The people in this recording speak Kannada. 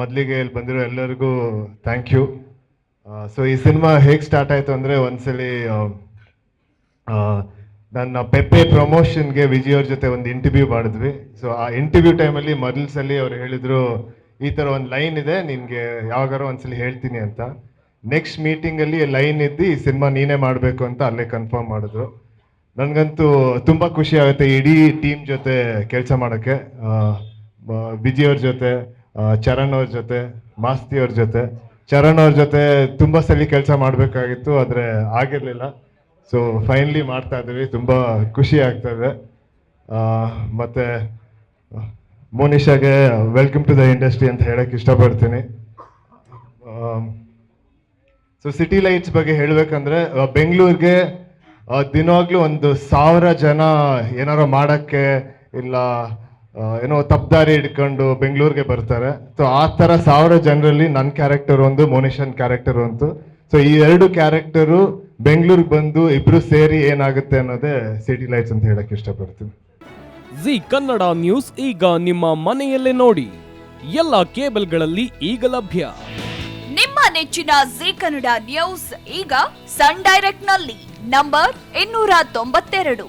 ಮೊದಲಿಗೆ ಇಲ್ಲಿ ಬಂದಿರೋ ಎಲ್ಲರಿಗೂ ಥ್ಯಾಂಕ್ ಯು ಸೊ ಈ ಸಿನಿಮಾ ಹೇಗೆ ಸ್ಟಾರ್ಟ್ ಆಯಿತು ಅಂದರೆ ಒಂದ್ಸಲಿ ನನ್ನ ಪೆಪ್ಪೆ ಪ್ರಮೋಷನ್ಗೆ ವಿಜಯ್ ಅವ್ರ ಜೊತೆ ಒಂದು ಇಂಟರ್ವ್ಯೂ ಮಾಡಿದ್ವಿ. ಸೊ ಆ ಇಂಟರ್ವ್ಯೂ ಟೈಮಲ್ಲಿ ಮೊದಲ ಸಲ ಅವ್ರು ಹೇಳಿದ್ರು, ಈ ಥರ ಒಂದು ಲೈನ್ ಇದೆ, ನಿನಗೆ ಯಾವಾಗಾರು ಒಂದ್ಸಲಿ ಹೇಳ್ತೀನಿ ಅಂತ. ನೆಕ್ಸ್ಟ್ ಮೀಟಿಂಗಲ್ಲಿ ಲೈನ್ ಇದ್ದು ಈ ಸಿನಿಮಾ ನೀನೇ ಮಾಡಬೇಕು ಅಂತ ಅಲ್ಲೇ ಕನ್ಫರ್ಮ್ ಮಾಡಿದ್ರು. ನನಗಂತೂ ತುಂಬ ಖುಷಿ ಆಗುತ್ತೆ ಇಡೀ ಟೀಮ್ ಜೊತೆ ಕೆಲಸ ಮಾಡೋಕ್ಕೆ ವಿಜಯ್ ಅವ್ರ ಜೊತೆ. ಚರಣ್ ಅವ್ರ ಜೊತೆ ಮಾಸ್ತಿ ಅವ್ರ ಜೊತೆ. ಚರಣ್ ಅವ್ರ ಜೊತೆ ತುಂಬ ಸಲ ಕೆಲಸ ಮಾಡಬೇಕಾಗಿತ್ತು ಆದರೆ ಆಗಿರಲಿಲ್ಲ. ಸೊ ಫೈನಲಿ ಮಾಡ್ತಾ ಇದ್ದೀವಿ ತುಂಬ ಖುಷಿ ಆಗ್ತಾ ಇದೆ. ಆ, ಮತ್ತೆ ಮೋನಿಷಾಗೆ ವೆಲ್ಕಮ್ ಟು ದ ಇಂಡಸ್ಟ್ರಿ ಅಂತ ಹೇಳಕ್ಕೆ ಇಷ್ಟಪಡ್ತೀನಿ. ಸೊ ಸಿಟಿ ಲೈಟ್ಸ್ ಬಗ್ಗೆ ಹೇಳಬೇಕಂದ್ರೆ ಬೆಂಗಳೂರಿಗೆ ದಿನವಾಗ್ಲೂ ಒಂದು ಸಾವಿರ ಜನ ಏನಾರೋ ಮಾಡೋಕ್ಕೆ ಇಲ್ಲ ಏನೋ ತಪ್ಪದಾರಿ ಹಿಡ್ಕೊಂಡು ಬೆಂಗಳೂರಿಗೆ ಬರ್ತಾರೆ. ಸೊ ಆ ಥರ ಸಾವಿರ ಜನರಲ್ಲಿ ನನ್ನ ಕ್ಯಾರೆಕ್ಟರ್ ಒಂದು ಮೋನಿಷನ್ ಕ್ಯಾರೆಕ್ಟರ್ ಒಂದು. ಸೊ ಈ ಎರಡು ಕ್ಯಾರೆಕ್ಟರು ಬೆಂಗಳೂರಿಗೆ ಬಂದು ಇಬ್ರು ಸೇರಿ ಏನಾಗುತ್ತೆ ಅನ್ನೋದೇ ಸಿಟಿ ಲೈಟ್ಸ್ ಅಂತ ಹೇಳಕ್ಕೆ ಇಷ್ಟಪಡ್ತೀನಿ. ಜಿ ಕನ್ನಡ ನ್ಯೂಸ್ ಈಗ ನಿಮ್ಮ ಮನೆಯಲ್ಲೇ ನೋಡಿ. ಎಲ್ಲ ಕೇಬಲ್ಗಳಲ್ಲಿ ಈಗ ಲಭ್ಯ. ನಿಮ್ಮ ನೆಚ್ಚಿನ ಜಿ ಕನ್ನಡ ನ್ಯೂಸ್ ಈಗ ಸನ್ ಡೈರೆಕ್ಟ್ನಲ್ಲಿ ನಂಬರ್ ಇನ್ನೂರ ತೊಂಬತ್ತೆರಡು.